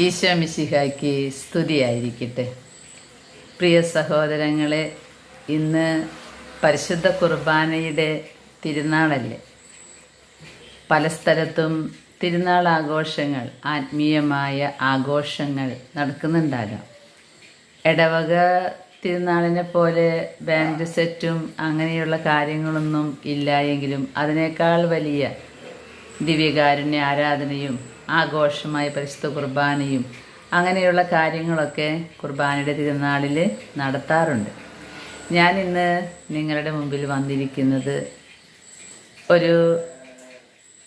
ഈശോ മിശിഹായ്ക്ക് സ്തുതിയായിരിക്കട്ടെ. പ്രിയ സഹോദരങ്ങളെ ഇന്ന് പരിശുദ്ധ കുർബാനയുടെ തിരുനാളല്ലേ? പല സ്ഥലത്തും തിരുനാൾ ആഘോഷങ്ങൾ ആത്മീയമായ ആഘോഷങ്ങൾ നടക്കുന്നുണ്ടാകാം ഇടവക തിരുനാളിനെ പോലെ ബാൻഡ് സെറ്റും അങ്ങനെയുള്ള കാര്യങ്ങളൊന്നും ഇല്ല എങ്കിലും അതിനേക്കാൾ വലിയ ദിവ്യകാരുണ്യ ആരാധനയും ആഘോഷമായ പരിശുദ്ധ കുർബാനയും അങ്ങനെയുള്ള കാര്യങ്ങളൊക്കെ കുർബാനയുടെ തിരുനാളിൽ നടത്താറുണ്ട്. ഞാൻ ഇന്ന് നിങ്ങളുടെ മുമ്പിൽ വന്നിരിക്കുന്നത് ഒരു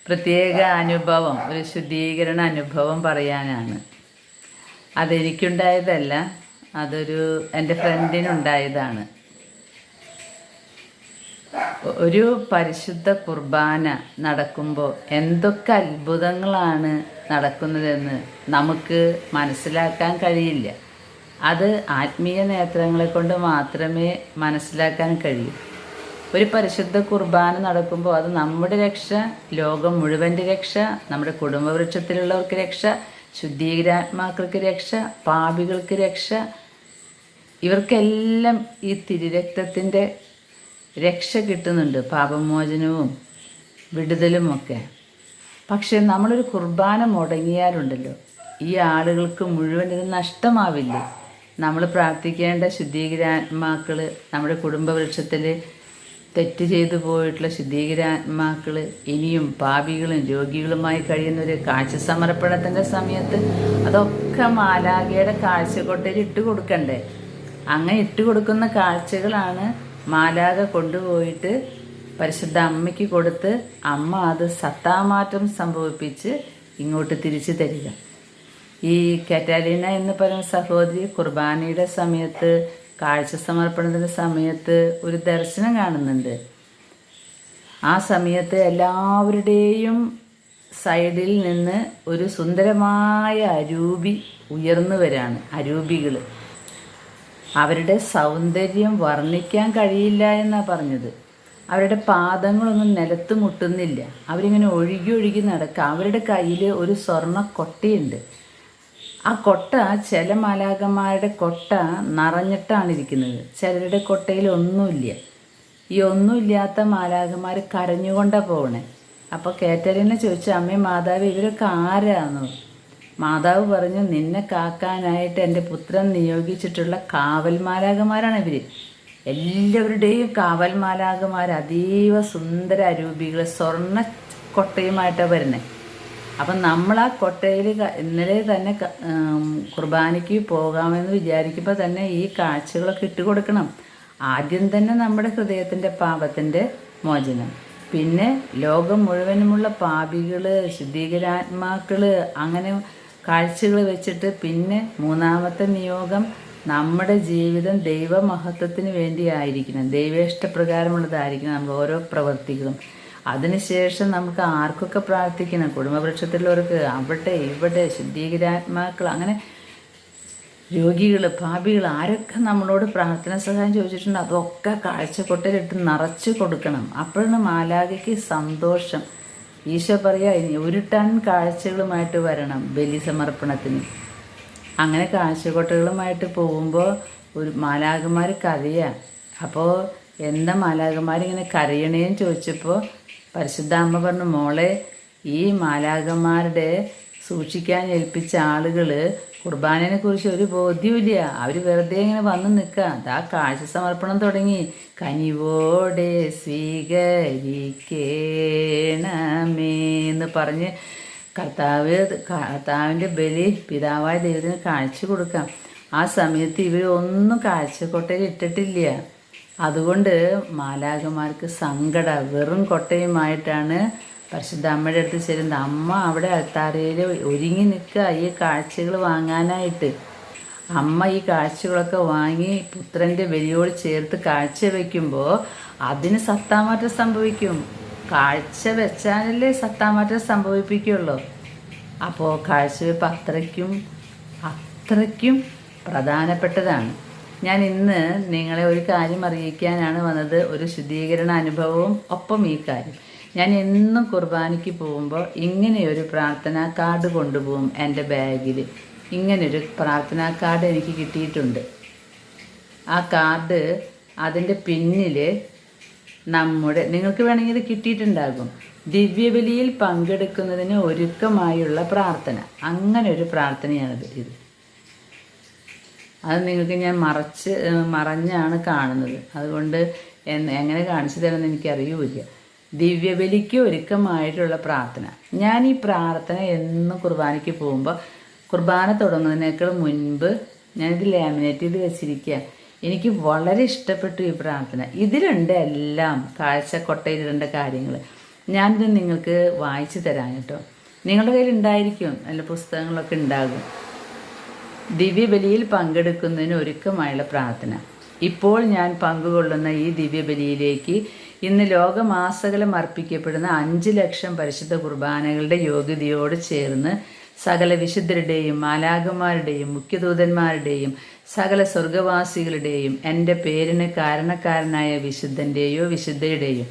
പ്രത്യേക അനുഭവം ഒരു ശുദ്ധീകരണ അനുഭവം പറയാനാണ്. അതെനിക്കുണ്ടായതല്ല അതൊരു എന്റെ ഫ്രണ്ടിനുണ്ടായതാണ്. ഒരു പരിശുദ്ധ കുർബാന നടക്കുമ്പോൾ എന്തൊക്കെ അത്ഭുതങ്ങളാണ് നടക്കുന്നതെന്ന് നമുക്ക് മനസ്സിലാക്കാൻ കഴിയില്ല. അത് ആത്മീയ നേത്രങ്ങളെ കൊണ്ട് മാത്രമേ മനസ്സിലാക്കാൻ കഴിയൂ. ഒരു പരിശുദ്ധ കുർബാന നടക്കുമ്പോൾ അത് നമ്മുടെ രക്ഷ ലോകം മുഴുവന്റെ രക്ഷ നമ്മുടെ കുടുംബവൃക്ഷത്തിലുള്ളവർക്ക് രക്ഷ ശുദ്ധീകരാത്മാക്കൾക്ക് രക്ഷ പാപികൾക്ക് രക്ഷ. ഇവർക്കെല്ലാം ഈ തിരുരക്തത്തിന്റെ രക്ഷ കിട്ടുന്നുണ്ട് പാപമോചനവും വിടുതലുമൊക്കെ. പക്ഷെ നമ്മളൊരു കുർബാന മുടങ്ങിയാലുണ്ടല്ലോ ഈ ആളുകൾക്ക് മുഴുവൻ ഇത് നഷ്ടമാവില്ലേ? നമ്മൾ പ്രാർത്ഥിക്കേണ്ട ശുദ്ധീകരാത്മാക്കൾ നമ്മുടെ കുടുംബവൃക്ഷത്തിൽ തെറ്റ് ചെയ്തു പോയിട്ടുള്ള ശുദ്ധീകരാത്മാക്കൾ ഇനിയും പാപികളും രോഗികളുമായി കഴിയുന്ന ഒരു കാഴ്ച സമർപ്പണത്തിന്റെ സമയത്ത് അതൊക്കെ മാലാഖയുടെ കാഴ്ചക്കൊട്ടയിൽ ഇട്ട് കൊടുക്കണ്ടേ അങ്ങനെ ഇട്ട് കൊടുക്കുന്ന കാഴ്ചകളാണ് മാലാക കൊണ്ടുപോയിട്ട് പരിശുദ്ധ അമ്മയ്ക്ക് കൊടുത്ത് അമ്മ അത് സത്താമാറ്റം സംഭവിപ്പിച്ച് ഇങ്ങോട്ട് തിരിച്ചു തരിക. ഈ കറ്റാലിന എന്ന് പറയുന്ന സഹോദരി കുർബാനയുടെ സമയത്ത് കാഴ്ച സമർപ്പണത്തിന്റെ സമയത്ത് ഒരു ദർശനം കാണുന്നുണ്ട്. ആ സമയത്ത് എല്ലാവരുടെയും സൈഡിൽ നിന്ന് ഒരു സുന്ദരമായ അരൂപി ഉയർന്നു വരാണ്. അരൂപികൾ അവരുടെ സൗന്ദര്യം വർണിക്കാൻ കഴിയില്ല എന്നാണ് പറഞ്ഞത്. അവരുടെ പാദങ്ങളൊന്നും നിലത്ത് മുട്ടുന്നില്ല. അവരിങ്ങനെ ഒഴുകി ഒഴുകി നടക്കുക അവരുടെ കയ്യിൽ ഒരു സ്വർണ കൊട്ടയുണ്ട്. ആ കൊട്ട ചില മാലാകന്മാരുടെ കൊട്ട നിറഞ്ഞിട്ടാണ് ഇരിക്കുന്നത് ചിലരുടെ കൊട്ടയിൽ ഒന്നുമില്ല. ഈ ഒന്നുമില്ലാത്ത മാലാകന്മാർ കരഞ്ഞുകൊണ്ടാണ് പോകണേ അപ്പോൾ കേറ്ററിനെ ചോദിച്ചു അമ്മേ മാതാവ് ഇവരൊക്കെ ആരാന്ന്? മാതാവ് പറഞ്ഞു നിന്നെ കാക്കാനായിട്ട് എന്റെ പുത്രൻ നിയോഗിച്ചിട്ടുള്ള കാവൽമാലാകന്മാരാണ് ഇവർ എല്ലാവരുടെയും കാവൽമാലാകന്മാർ അതീവ സുന്ദര അരൂപികൾ സ്വർണ കൊട്ടയുമായിട്ടാണ് വരുന്നത് അപ്പം നമ്മൾ ആ കൊട്ടയിൽ ഇന്നലെ തന്നെ കുർബാനയ്ക്ക് പോകാമെന്ന് വിചാരിക്കുമ്പോൾ തന്നെ ഈ കാഴ്ചകളൊക്കെ ഇട്ട് കൊടുക്കണം. ആദ്യം തന്നെ നമ്മുടെ ഹൃദയത്തിന്റെ പാപത്തിന്റെ മോചനം. പിന്നെ ലോകം മുഴുവനുമുള്ള പാപികൾ ശുദ്ധീകരാത്മാക്കൾ അങ്ങനെ കാഴ്ചകൾ വെച്ചിട്ട് പിന്നെ മൂന്നാമത്തെ നിയോഗം നമ്മുടെ ജീവിതം ദൈവമഹത്വത്തിന് വേണ്ടിയായിരിക്കണം. ദൈവേഷ്ടപ്രകാരമുള്ളതായിരിക്കണം നമ്മൾ ഓരോ പ്രവർത്തികളും. അതിനുശേഷം നമുക്ക് ആർക്കൊക്കെ പ്രാർത്ഥിക്കണം? കുടുംബവൃക്ഷത്തിലുള്ളവർക്ക് അവിടെ ഇവിടെ ശുദ്ധീകരാത്മാക്കൾ അങ്ങനെ രോഗികൾ പാപികൾ ആരൊക്കെ നമ്മളോട് പ്രാർത്ഥന സഹായം ചോദിച്ചിട്ടുണ്ട്? അതൊക്കെ കാഴ്ചക്കൊട്ടലിട്ട് നിറച്ച് കൊടുക്കണം. അപ്പോഴാണ് മാലാഖയ്ക്ക് സന്തോഷം. ഈശോ പറയാ ഇനി ഒരു ടൺ കാഴ്ചകളുമായിട്ട് വരണം ബലി സമർപ്പണത്തിന്. അങ്ങനെ കാഴ്ചക്കൊട്ടകളുമായിട്ട് പോകുമ്പോൾ ഒരു മാലാകന്മാർ കരയുക അപ്പോൾ എന്താ മാലാകന്മാരിങ്ങനെ കരയണേന്ന് ചോദിച്ചപ്പോൾ പരിശുദ്ധ അമ്മ പറഞ്ഞു മോളെ ഈ മാലാകന്മാരുടെ സൂക്ഷിക്കാൻ ഏൽപ്പിച്ച ആളുകൾ കുർബാനയെ കുറിച്ച് ഒരു ബോധ്യമില്ല അവർ വെറുതെ ഇങ്ങനെ വന്ന് നിൽക്കുക അതാ കാഴ്ച സമർപ്പണം തുടങ്ങി. കനിവോടെ സ്വീകരിക്കേണമേ എന്ന് പറഞ്ഞ് കർത്താവ് കർത്താവിന്റെ ബലി പിതാവായ ദൈവത്തിന് കാഴ്ച കൊടുക്കാം. ആ സമയത്ത് ഇവർ ഒന്നും കാഴ്ചക്കൊട്ടയിൽ ഇട്ടിട്ടില്ല. അതുകൊണ്ട് മാലാകന്മാർക്ക് സങ്കട. വെറും കൊട്ടയുമായിട്ടാണ് പരിശുദ്ധ അമ്മയുടെ അടുത്ത് ചെല്ലുന്നത് അമ്മ അവിടെ അൾത്താരയിൽ ഒരുങ്ങി നിൽക്കുക ഈ കാഴ്ചകൾ വാങ്ങാനായിട്ട്. അമ്മ ഈ കാഴ്ചകളൊക്കെ വാങ്ങി പുത്രന്റെ ബലിയോട് ചേർത്ത് കാഴ്ച വയ്ക്കുമ്പോൾ അതിന് സത്താമാറ്റം സംഭവിക്കും. കാഴ്ച വെച്ചാലല്ലേ സത്താമാറ്റം സംഭവിപ്പിക്കുള്ളൂ. അപ്പോൾ കാഴ്ചവെപ്പ് അത്രയ്ക്കും അത്രയ്ക്കും പ്രധാനപ്പെട്ടതാണ്. ഞാൻ ഇന്ന് നിങ്ങളെ ഒരു കാര്യം അറിയിക്കാനാണ് വന്നത്. ഒരു ശുദ്ധീകരണ അനുഭവവും ഒപ്പം ഈ കാര്യം. ഞാൻ എന്നും കുർബാനയ്ക്ക് പോകുമ്പോൾ ഇങ്ങനെയൊരു പ്രാർത്ഥന കാർഡ് കൊണ്ടുപോകും എന്റെ ബാഗിൽ ഇങ്ങനൊരു പ്രാർത്ഥനാ കാർഡ് എനിക്ക് കിട്ടിയിട്ടുണ്ട്. ആ കാർഡ് അതിന്റെ പിന്നിൽ നമ്മുടെ നിങ്ങൾക്ക് വേണമെങ്കിൽ ഇത് കിട്ടിയിട്ടുണ്ടാകും. ദിവ്യബലിയിൽ പങ്കെടുക്കുന്നതിന് ഒരുക്കമായുള്ള പ്രാർത്ഥന. അങ്ങനെ ഒരു പ്രാർത്ഥനയാണിത് ഇത്. അത് നിങ്ങൾക്ക് ഞാൻ മറച്ച് മറഞ്ഞാണ് കാണുന്നത്. അതുകൊണ്ട് എങ്ങനെ കാണിച്ചു തരുമെന്ന് എനിക്കറിയൂല ദിവ്യബലിക്ക് ഒരുക്കമായിട്ടുള്ള പ്രാർത്ഥന. ഞാൻ ഈ പ്രാർത്ഥന എന്ന് കുർബാനയ്ക്ക് പോകുമ്പോൾ കുർബാന തുടങ്ങുന്നതിനേക്കാൾ മുൻപ് ഞാനിത് ലാമിനേറ്റ് ചെയ്ത് വെച്ചിരിക്കുക എനിക്ക് വളരെ ഇഷ്ടപ്പെട്ടു ഈ പ്രാർത്ഥന. ഇതിലുണ്ട് എല്ലാം കാഴ്ച കാഴ്ചക്കൊട്ടയിലിടേണ്ട കാര്യങ്ങൾ ഞാനിത് നിങ്ങൾക്ക് വായിച്ചു തരാം കേട്ടോ. നിങ്ങളുടെ കയ്യിൽ ഉണ്ടായിരിക്കും. നല്ല പുസ്തകങ്ങളൊക്കെ ഉണ്ടാകും. ദിവ്യബലിയിൽ പങ്കെടുക്കുന്നതിന് ഒരുക്കമായുള്ള പ്രാർത്ഥന. ഇപ്പോൾ ഞാൻ പങ്കുകൊള്ളുന്ന ഈ ദിവ്യബലിയിലേക്ക് ഇന്ന് ലോകമാസകലം അർപ്പിക്കപ്പെടുന്ന അഞ്ച് ലക്ഷം പരിശുദ്ധ കുർബാനകളുടെ യോഗ്യതയോട് ചേർന്ന് സകല വിശുദ്ധരുടെയും മാലാകന്മാരുടെയും മുഖ്യദൂതന്മാരുടെയും സകല സ്വർഗവാസികളുടെയും എന്റെ പേരിന് കാരണക്കാരനായ വിശുദ്ധന്റെയോ വിശുദ്ധയുടെയും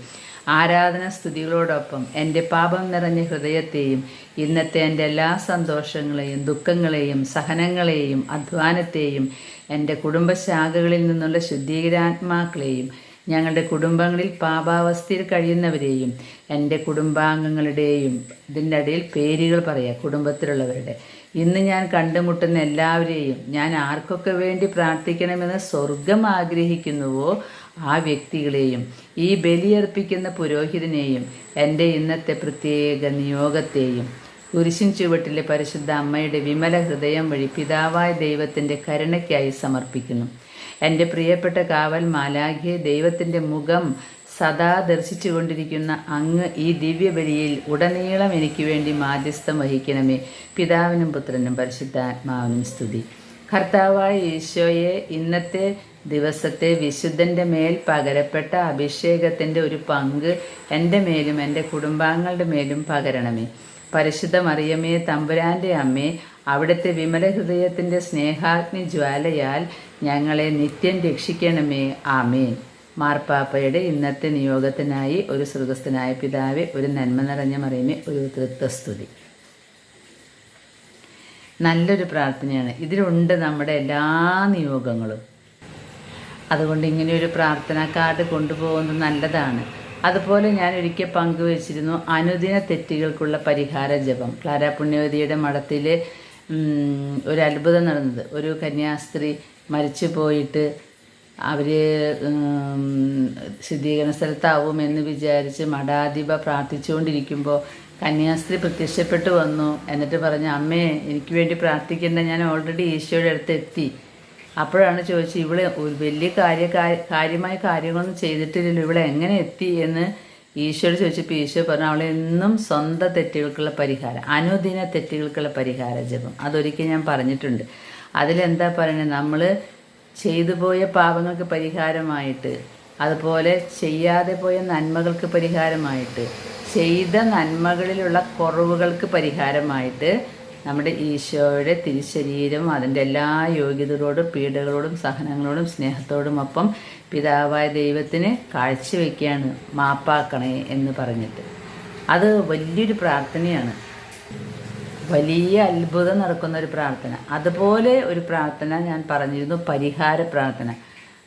ആരാധന സ്തുതികളോടൊപ്പം എന്റെ പാപം നിറഞ്ഞ ഹൃദയത്തെയും ഇന്നത്തെ എന്റെ എല്ലാ സന്തോഷങ്ങളെയും ദുഃഖങ്ങളെയും സഹനങ്ങളെയും അധ്വാനത്തെയും എന്റെ കുടുംബശാഖകളിൽ നിന്നുള്ള ശുദ്ധീകരാത്മാക്കളെയും ഞങ്ങളുടെ കുടുംബങ്ങളിൽ പാപാവസ്ഥയിൽ കഴിയുന്നവരെയും എന്റെ കുടുംബാംഗങ്ങളുടെയും ഇതിന്റെ ഇടയിൽ പേരുകൾ പറയാം കുടുംബത്തിലുള്ളവരുടെ. ഇന്ന് ഞാൻ കണ്ടുമുട്ടുന്ന എല്ലാവരെയും ഞാൻ ആർക്കൊക്കെ വേണ്ടി പ്രാർത്ഥിക്കണമെന്ന് സ്വർഗം ആഗ്രഹിക്കുന്നുവോ ആ വ്യക്തികളെയും ഈ ബലിയർപ്പിക്കുന്ന പുരോഹിതനെയും എന്റെ ഇന്നത്തെ പ്രത്യേക നിയോഗത്തെയും. കുരിശിൻ ചുവട്ടിലെ പരിശുദ്ധ അമ്മയുടെ വിമല ഹൃദയം വഴി പിതാവായ ദൈവത്തിന്റെ കരുണയ്ക്കായി സമർപ്പിക്കുന്നു. എന്റെ പ്രിയപ്പെട്ട കാവൽ മാലാഖിയെ ദൈവത്തിന്റെ മുഖം സദാ ദർശിച്ചുകൊണ്ടിരിക്കുന്ന അങ്ങ് ഈ ദിവ്യബലിയിൽ ഉടനീളം എനിക്ക് വേണ്ടി മാധ്യസ്ഥം വഹിക്കണമേ. പിതാവിനും പുത്രനും പരിശുദ്ധാത്മാവിനും സ്തുതി. കർത്താവായ ഈശോയെ ഇന്നത്തെ ദിവസത്തെ വിശുദ്ധന്റെ മേൽ പകരപ്പെട്ട അഭിഷേകത്തിന്റെ ഒരു പങ്ക് എന്റെ മേലും എന്റെ കുടുംബാംഗങ്ങളുടെ മേലും പകരണമേ. പരിശുദ്ധ മറിയമേ തമ്പുരാന്റെ അമ്മേ അവിടുത്തെ വിമല ഹൃദയത്തിന്റെ സ്നേഹാഗ്നി ജ്വാലയാൽ ഞങ്ങളെ നിത്യം രക്ഷിക്കണമേ. ആമേൻ. മാർപ്പാപ്പയുടെ ഇന്നത്തെ നിയോഗത്തിനായി ഒരു സൃഗസ്ഥനായ പിതാവെ ഒരു നന്മ നിറഞ്ഞ മറിയമേ ഒരു തൃത്വസ്തുതി. നല്ലൊരു പ്രാർത്ഥനയാണ്. ഇതിലുണ്ട് നമ്മുടെ എല്ലാ നിയോഗങ്ങളും. അതുകൊണ്ട് ഇങ്ങനെ ഒരു പ്രാർത്ഥനാ കാർഡ് കൊണ്ടുപോകുന്നത് നല്ലതാണ്. അതുപോലെ ഞാൻ ഒരിക്കൽ പങ്കുവച്ചിരുന്നു അനുദിന തെറ്റുകൾക്കുള്ള പരിഹാര ജപം. ക്ലാര പുണ്യവതിയുടെ മഠത്തിൽ ഒരു അത്ഭുതം നടന്നത്. ഒരു കന്യാസ്ത്രീ മരിച്ചു പോയിട്ട് അവർ ശുദ്ധീകരണ സ്ഥലത്താവും എന്ന് വിചാരിച്ച് മഠാധിപ പ്രാർത്ഥിച്ചുകൊണ്ടിരിക്കുമ്പോൾ കന്യാസ്ത്രീ പ്രത്യക്ഷപ്പെട്ടു വന്നു എന്നിട്ട് പറഞ്ഞു അമ്മേ എനിക്ക് വേണ്ടി പ്രാർത്ഥിക്കേണ്ട ഞാൻ ഓൾറെഡി ഈശോയുടെ അടുത്ത് എത്തി. അപ്പോഴാണ് ചോദിച്ചത് ഇവിടെ ഒരു വലിയ കാര്യ കാര്യ- കാര്യമായ കാര്യങ്ങളൊന്നും ചെയ്തിട്ടില്ലല്ലോ. ഇവിടെ എങ്ങനെ എത്തി? എന്ന് ഈശോയോട് ചോദിച്ചപ്പോൾ ഈശോ പറഞ്ഞു അവളെ എന്നും സ്വന്തം തെറ്റുകൾക്കുള്ള പരിഹാരം അനുദിന തെറ്റുകൾക്കുള്ള പരിഹാര ജപം. അതൊരിക്കൽ ഞാൻ പറഞ്ഞിട്ടുണ്ട്. അതിലെന്താ പറയുന്നത് നമ്മൾ ചെയ്തു പോയ പാപങ്ങൾക്ക് പരിഹാരമായിട്ട് അതുപോലെ ചെയ്യാതെ പോയ നന്മകൾക്ക് പരിഹാരമായിട്ട് ചെയ്ത നന്മകളിലുള്ള കുറവുകൾക്ക് പരിഹാരമായിട്ട് നമ്മുടെ ഈശോയുടെ തിരിശരീരം അതിന്റെ എല്ലാ യോഗ്യതകളോടും പീഡകളോടും സഹനങ്ങളോടും സ്നേഹത്തോടും ഒപ്പം പിതാവായ ദൈവത്തിന് കാഴ്ചവെക്കുകയാണ് മാപ്പാക്കണേ എന്ന് പറഞ്ഞിട്ട്. അത് വലിയൊരു പ്രാർത്ഥനയാണ്. വലിയ അത്ഭുതം നടക്കുന്ന ഒരു പ്രാർത്ഥന. അതുപോലെ ഒരു പ്രാർത്ഥന ഞാൻ പറഞ്ഞിരുന്നു പരിഹാര പ്രാർത്ഥന.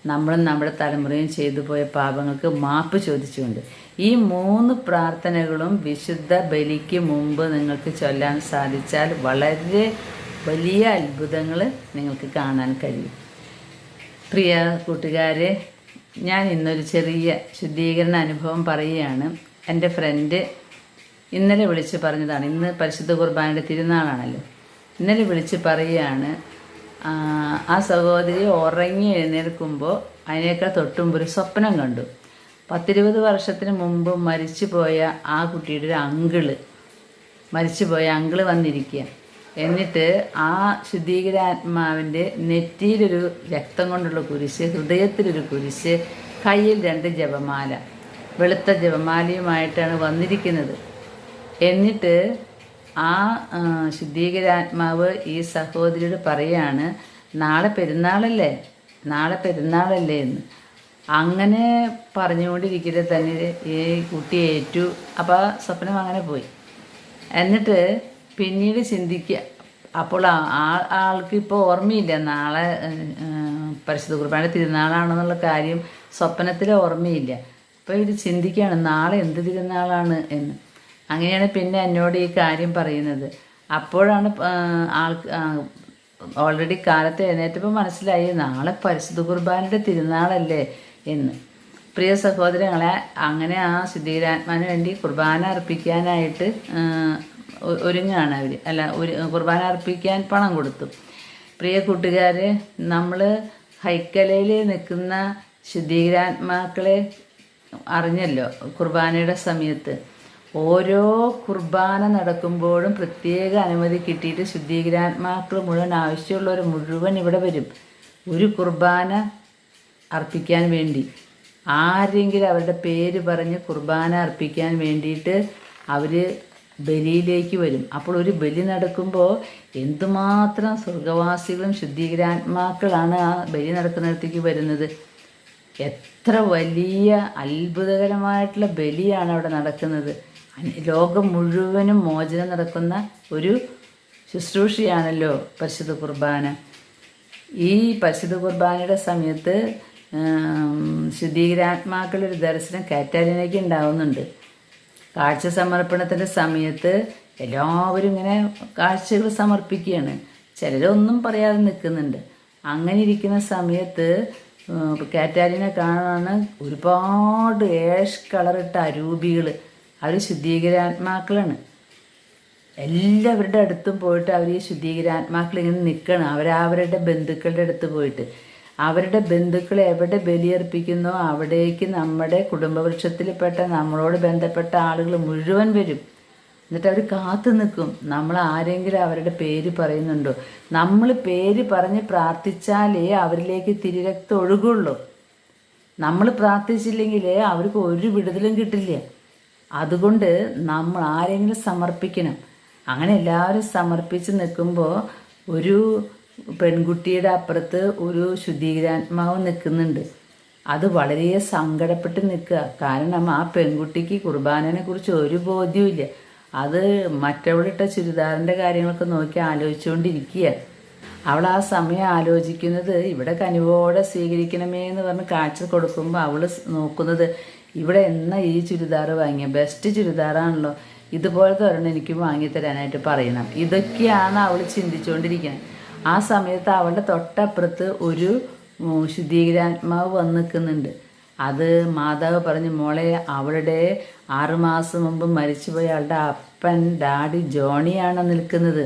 നമ്മളും നമ്മുടെ തലമുറയും ചെയ്തു പോയ പാപങ്ങൾക്ക് മാപ്പ് ചോദിച്ചുകൊണ്ട്. ഈ മൂന്ന് പ്രാർത്ഥനകളും വിശുദ്ധ ബലിക്ക് മുമ്പ് നിങ്ങൾക്ക് ചൊല്ലാൻ സാധിച്ചാൽ വളരെ വലിയ അത്ഭുതങ്ങൾ നിങ്ങൾക്ക് കാണാൻ കഴിയും. പ്രിയ കൂട്ടുകാരെ ഞാൻ ഇന്നൊരു ചെറിയ ശുദ്ധീകരണ അനുഭവം പറയുകയാണ്. എന്റെ ഫ്രണ്ട് ഇന്നലെ വിളിച്ച് പറഞ്ഞതാണ് ഇന്ന് പരിശുദ്ധ കുർബാനയുടെ തിരുനാളാണല്ലോ. ഇന്നലെ വിളിച്ച് പറയുകയാണ് ആ, സഹോദരി ഉറങ്ങി എഴുന്നേൽക്കുമ്പോൾ അതിനേക്കാൾ തൊട്ടുമ്പോൾ ഒരു സ്വപ്നം കണ്ടു. പത്തിരുപത് വർഷത്തിന് മുമ്പ് മരിച്ചുപോയ ആ കുട്ടിയുടെ ഒരു അങ്കിൾ. മരിച്ചുപോയ അങ്കിൾ വന്നിരിക്കുക. എന്നിട്ട് ആ ശുദ്ധീകരാത്മാവിന്റെ നെറ്റിയിലൊരു രക്തം കൊണ്ടുള്ള കുരിശ് ഹൃദയത്തിലൊരു കുരിശ് കയ്യിൽ രണ്ട് ജപമാല. വെളുത്ത ജപമാലയുമായിട്ടാണ് വന്നിരിക്കുന്നത്. എന്നിട്ട് ആ ശുദ്ധീകരാത്മാവ് ഈ സഹോദരിയോട് പറയാണ് നാളെ പെരുന്നാളല്ലേ? നാളെ പെരുന്നാളല്ലേ? എന്ന്. അങ്ങനെ പറഞ്ഞുകൊണ്ടിരിക്കരുത് തന്നെ ഈ കുട്ടി ഏറ്റു. അപ്പോൾ സ്വപ്നം അങ്ങനെ പോയി. എന്നിട്ട് പിന്നീട് ചിന്തിക്കുക അപ്പോൾ ആ- ആൾക്ക് ഇപ്പോൾ ഓർമ്മയില്ല നാളെ പരിശുദ്ധ കുർബാന തിരുനാളാണെന്നുള്ള കാര്യം സ്വപ്നത്തിൽ ഓർമ്മയില്ല. അപ്പോൾ ഇത് ചിന്തിക്കുകയാണ് നാളെ എന്ത് തിരുനാളാണ് എന്ന്. അങ്ങനെയാണ് പിന്നെ എന്നോട് ഈ കാര്യം പറയുന്നത്. അപ്പോഴാണ് ആൾക്ക് ഓൾറെഡി കാലത്ത് എഴുന്നേറ്റപ്പോൾ മനസ്സിലായി നാളെ പരിശുദ്ധ കുർബാനയുടെ തിരുനാളല്ലേ. എന്ന്. പ്രിയ സഹോദരങ്ങളെ അങ്ങനെ ആ ശുദ്ധീരാത്മാവിന് വേണ്ടി കുർബാന അർപ്പിക്കാനായിട്ട് ഒരുങ്ങുകയാണ് അവർ അല്ല ഒരു കുർബാന അർപ്പിക്കാൻ പണം കൊടുത്തു. പ്രിയ കൂട്ടുകാരെ നമ്മൾ ഹൈക്കലയിൽ നിൽക്കുന്ന ശുദ്ധീകരാത്മാക്കളെ അറിഞ്ഞല്ലോ കുർബാനയുടെ സമയത്ത്. ഓരോ കുർബാന നടക്കുമ്പോഴും പ്രത്യേക അനുമതി കിട്ടിയിട്ട് ശുദ്ധീകരാത്മാക്കൾ മുഴുവൻ ആവശ്യമുള്ളവർ മുഴുവൻ ഇവിടെ വരും. ഒരു കുർബാന അർപ്പിക്കാൻ വേണ്ടി. ആരെങ്കിലും അവരുടെ പേര് പറഞ്ഞ് കുർബാന അർപ്പിക്കാൻ വേണ്ടിയിട്ട് അവർ ബലിയിലേക്ക് വരും. അപ്പോൾ ഒരു ബലി നടക്കുമ്പോൾ എന്തുമാത്രം സ്വർഗവാസികളും ശുദ്ധീകരാത്മാക്കളാണ് ആ ബലി നടക്കുന്നിടത്തേക്ക് വരുന്നത്? എത്ര വലിയ അത്ഭുതകരമായിട്ടുള്ള ബലിയാണ് അവിടെ നടക്കുന്നത്. ലോകം മുഴുവനും മോചനം നടക്കുന്ന ഒരു ശുശ്രൂഷയാണല്ലോ പരിശുദ്ധ കുർബാന. ഈ പരിശുദ്ധ കുർബാനയുടെ സമയത്ത് ഉം, ശുദ്ധീകരാത്മാക്കളുടെ ദർശനം കാറ്റാലിനേക്ക് ഉണ്ടാവുന്നുണ്ട്. കാഴ്ച സമർപ്പണത്തിന്റെ സമയത്ത് എല്ലാവരും ഇങ്ങനെ കാഴ്ചകൾ സമർപ്പിക്കുകയാണ്. ചിലരൊന്നും പറയാതെ നിൽക്കുന്നുണ്ട്. അങ്ങനെ ഇരിക്കുന്ന സമയത്ത് കാറ്റാലിനെ കാണാനാണ് ഒരുപാട് ഏഷ് കളറിട്ട അരൂപികൾ അവർ ശുദ്ധീകരാത്മാക്കളാണ് എല്ലാവരുടെ അടുത്തും പോയിട്ട് അവർ ഈ ശുദ്ധീകരാത്മാക്കൾ ഇങ്ങനെ നിൽക്കണം അവരവരുടെ ബന്ധുക്കളുടെ അടുത്ത് പോയിട്ട്. അവരുടെ ബന്ധുക്കൾ എവിടെ ബലിയർപ്പിക്കുന്നോ അവിടേക്ക് നമ്മുടെ കുടുംബവൃക്ഷത്തിൽപ്പെട്ട നമ്മളോട് ബന്ധപ്പെട്ട ആളുകൾ മുഴുവൻ വരും. എന്നിട്ട് അവർ കാത്തു നിൽക്കും. നമ്മൾ ആരെങ്കിലും അവരുടെ പേര് പറയുന്നുണ്ടോ? നമ്മൾ പേര് പറഞ്ഞ് പ്രാർത്ഥിച്ചാലേ അവരിലേക്ക് തിരിരക്തം ഒഴുകുള്ളൂ. നമ്മൾ പ്രാർത്ഥിച്ചില്ലെങ്കിൽ അവർക്ക് ഒരു വിടുതലും കിട്ടില്ല. അതുകൊണ്ട് നമ്മൾ ആരെങ്കിലും സമർപ്പിക്കണം. അങ്ങനെ എല്ലാവരും സമർപ്പിച്ച് നിൽക്കുമ്പോൾ ഒരു പെൺകുട്ടിയുടെ അപ്പുറത്ത് ഒരു ശുദ്ധീകരാത്മാവ് നിൽക്കുന്നുണ്ട്. അത് വളരെ സങ്കടപ്പെട്ട് നിൽക്കുക. കാരണം ആ പെൺകുട്ടിക്ക് കുർബാനനെ കുറിച്ച് ഒരു ബോധ്യവുമില്ല അത് മറ്റവളിട്ട ചുരിദാറിന്റെ കാര്യങ്ങളൊക്കെ നോക്കി ആലോചിച്ചുകൊണ്ടിരിക്കുക. അവൾ ആ സമയം ആലോചിക്കുന്നത് ഇവിടെ കനിവോടെ സ്വീകരിക്കണമേ എന്ന് പറഞ്ഞ് കാഴ്ച കൊടുക്കുമ്പോൾ അവൾ നോക്കുന്നത് ഇവിടെ എന്നാ ഈ ചുരിദാർ വാങ്ങിയ? ബെസ്റ്റ് ചുരിദാറാണല്ലോ. ഇതുപോലത്തെ ഒരെണ്ണം എനിക്ക് വാങ്ങി തരാനായിട്ട് പറയണം. ഇതൊക്കെയാണ് അവൾ ചിന്തിച്ചുകൊണ്ടിരിക്കുന്നത്. ആ സമയത്ത് അവളുടെ തൊട്ടപ്പുറത്ത് ഒരു ശുദ്ധീകരാത്മാവ് വന്ന് നിൽക്കുന്നുണ്ട് അത് മാതാവ് പറഞ്ഞു മോളെ അവളുടെ ആറുമാസം മുമ്പ് മരിച്ചുപോയ അവളുടെ അപ്പൻ ഡാഡി ജോണിയാണ് നിൽക്കുന്നത്.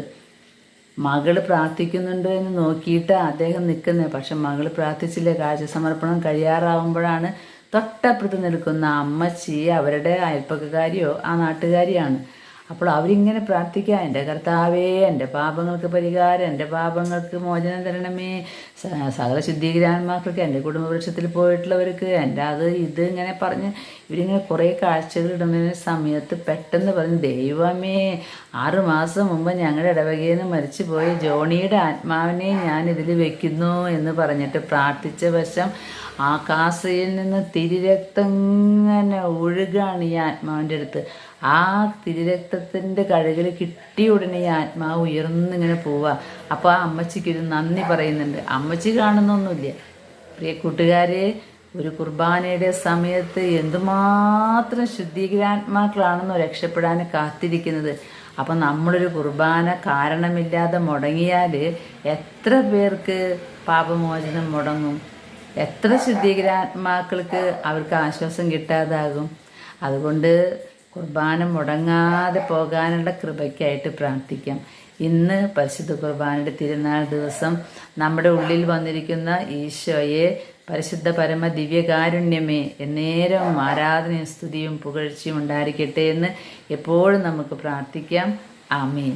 മകൾ പ്രാർത്ഥിക്കുന്നുണ്ടോ എന്ന് നോക്കിയിട്ട് അദ്ദേഹം നിൽക്കുന്നത്. പക്ഷെ മകൾ പ്രാർത്ഥിച്ചില്ല. കാഴ്ചസമർപ്പണം കഴിയാറാവുമ്പോഴാണ് തൊട്ടപ്പുറത്ത് നിൽക്കുന്ന അമ്മച്ചി അവരുടെ അയൽപ്പക്കക്കാരിയോ ആ നാട്ടുകാരിയാണ്. അപ്പോൾ അവരിങ്ങനെ പ്രാർത്ഥിക്കുക എന്റെ കർത്താവേ എന്റെ പാപങ്ങൾക്ക് പരിഹാരം എന്റെ പാപങ്ങൾക്ക് മോചനം തരണമേ. സകല ശുദ്ധീകരാന്മാർക്ക് എന്റെ കുടുംബവൃക്ഷത്തിൽ പോയിട്ടുള്ളവർക്ക് എന്റെ അത് ഇത് ഇങ്ങനെ പറഞ്ഞ് ഇവരിങ്ങനെ കുറേ കാഴ്ചകൾ ഇടുന്ന സമയത്ത് പെട്ടെന്ന് പറഞ്ഞ് ദൈവമേ ആറുമാസം മുമ്പ് ഞങ്ങളുടെ ഇടവകയിൽ നിന്ന് മരിച്ചുപോയ ജോണിയുടെ ആത്മാവിനെ ഞാൻ ഇതിൽ വെക്കുന്നു എന്ന് പറഞ്ഞിട്ട് പ്രാർത്ഥിച്ച വശം ആ കാസയിൽ നിന്ന് തിരിരക്തം ഇങ്ങനെ ഒഴുകാണ് ഈ ആത്മാവിന്റെ അടുത്ത്. ആ തിരിരക്തത്തിന്റെ കഴുകിൽ കിട്ടിയ ഉടനെ ഈ ആത്മാവ് ഉയർന്നിങ്ങനെ പോവുക അപ്പോൾ ആ അമ്മച്ചിക്കൊരു നന്ദി പറയുന്നുണ്ട്. അമ്മച്ചി കാണുന്നൊന്നുമില്ല. പ്രിയ കൂട്ടുകാരെ ഒരു കുർബാനയുടെ സമയത്ത് എന്തുമാത്രം ശുദ്ധീകരാത്മാക്കളാണെന്നോ രക്ഷപ്പെടാൻ കാത്തിരിക്കുന്നത്. അപ്പം നമ്മളൊരു കുർബാന കാരണമില്ലാതെ മുടങ്ങിയാൽ എത്ര പേർക്ക് പാപമോചനം മുടങ്ങും? എത്ര ശുദ്ധീകരാത്മാക്കൾക്ക് അവർക്ക് ആശ്വാസം കിട്ടാതാകും? അതുകൊണ്ട് കുർബാന മുടങ്ങാതെ പോകാനുള്ള കൃപയ്ക്കായിട്ട് പ്രാർത്ഥിക്കാം. ഇന്ന് പരിശുദ്ധ കുർബാനയുടെ തിരുനാൾ ദിവസം നമ്മുടെ ഉള്ളിൽ വന്നിരിക്കുന്ന ഈശോയെ പരിശുദ്ധ പരമ ദിവ്യകാരുണ്യമേ എന്നേരം ആരാധനയും സ്തുതിയും പുകഴ്ചയും ഉണ്ടായിരിക്കട്ടെ എന്ന് എപ്പോഴും നമുക്ക് പ്രാർത്ഥിക്കാം. ആമീൻ.